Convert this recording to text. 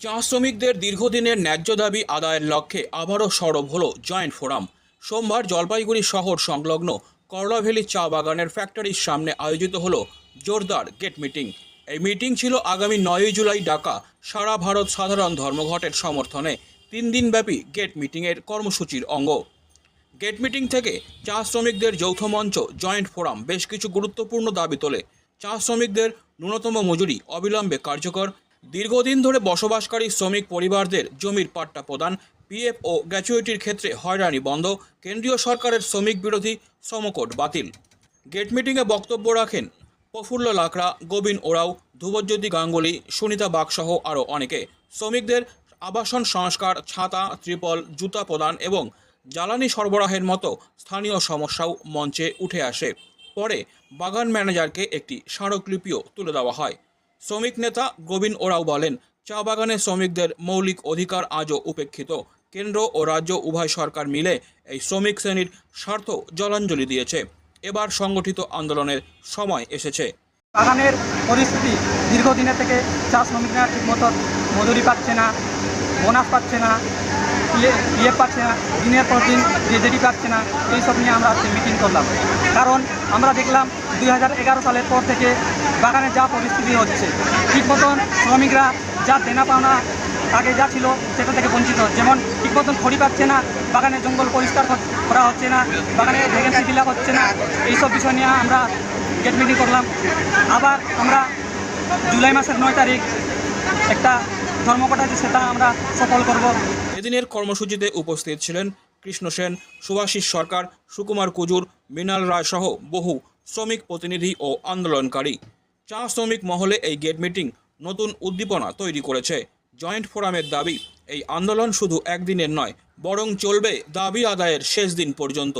চা শ্রমিকদের দীর্ঘদিনের ন্যায্য দাবি আদায়ের লক্ষ্যে আবারও সরব হল জয়েন্ট ফোরাম। সোমবার জলপাইগুড়ি শহর সংলগ্ন করলাভ্যালি চা বাগানের ফ্যাক্টরির সামনে আয়োজিত হল জোরদার গেট মিটিং। এই মিটিং ছিল আগামী নয়ই জুলাই ডাকা সারা ভারত সাধারণ ধর্মঘটের সমর্থনে তিন দিনব্যাপী গেট মিটিংয়ের কর্মসূচির অঙ্গ। গেট মিটিং থেকে চা শ্রমিকদের যৌথ মঞ্চ, জয়েন্ট ফোরাম বেশ কিছু গুরুত্বপূর্ণ দাবি তোলে। চা শ্রমিকদের ন্যূনতম মজুরি অবিলম্বে কার্যকর দীর্ঘদিন ধরে বসবাসকারী শ্রমিক পরিবারদের জমির পাট্টা প্রদান, পিএফ ও গ্র্যাচুইটির ক্ষেত্রে হয়রানি বন্ধ, কেন্দ্রীয় সরকারের শ্রমিক বিরোধী শ্রমকোড বাতিল। গেট মিটিংয়ে বক্তব্য রাখেন প্রফুল্ল লাকড়া গোবিন ওরাও, ধ্রুবজ্যোতি গাঙ্গুলি, সুনিতা বাগসহ আরও অনেকে। শ্রমিকদের আবাসন সংস্কার, ছাতা, ত্রিপল, জুতা প্রদান এবং জ্বালানি সরবরাহের মতো স্থানীয় সমস্যাও মঞ্চে উঠে আসে। পরে বাগান ম্যানেজারকে একটি স্মারকলিপিও তুলে দেওয়া হয়। শ্রমিক নেতা গোবিন ওরাও বলেন, চা বাগানে শ্রমিকদের মৌলিক অধিকার আজও উপেক্ষিত। কেন্দ্র ও রাজ্য উভয় সরকার মিলে এই শ্রমিক শ্রেণির স্বার্থ জলাঞ্জলি দিয়েছে। এবার সংগঠিত আন্দোলনের সময় এসেছে। বাগানের পরিস্থিতি দীর্ঘদিনের থেকে চা শ্রমিকরা ঠিকমতো মজুরি পাচ্ছে না, বোনাস পাচ্ছে না ইয়ে ইয়ে পাচ্ছে না, দিনের পর দিন গ্রেজেটি পাচ্ছে না, এইসব নিয়ে আমরা মিটিং করলাম। কারণ আমরা দেখলাম দুই হাজার এগারো সালের পর থেকে বাগানে যা পরিস্থিতি হচ্ছে, ঠিক মতন শ্রমিকরা যা দেনা পাওনা আগে যা ছিল সেটা থেকে বঞ্চিত। যেমন ঠিক মতন খড়ি পাচ্ছে না, বাগানে জঙ্গল পরিষ্কার করা হচ্ছে না, বাগানে ভ্যাকেন্সি ফিল হচ্ছে না, এইসব বিষয় নিয়ে আমরা গেট মিটিং করলাম। আবার আমরা জুলাই মাসের নয় তারিখ একটা ধর্মঘট আছে, সেটা আমরা সফল করব। এদিনের কর্মসূচিতে উপস্থিত ছিলেন কৃষ্ণ সেন, সুভাষিস সরকার, সুকুমার কুজুর, মৃণাল রায় সহ বহু শ্রমিক প্রতিনিধি ও আন্দোলনকারী। চা শ্রমিক মহলে এই গেট মিটিং নতুন উদ্দীপনা তৈরি করেছে। জয়েন্ট ফোরামের দাবি, এই আন্দোলন শুধু একদিনের নয়, বরং চলবে দাবি আদায়ের শেষ দিন পর্যন্ত।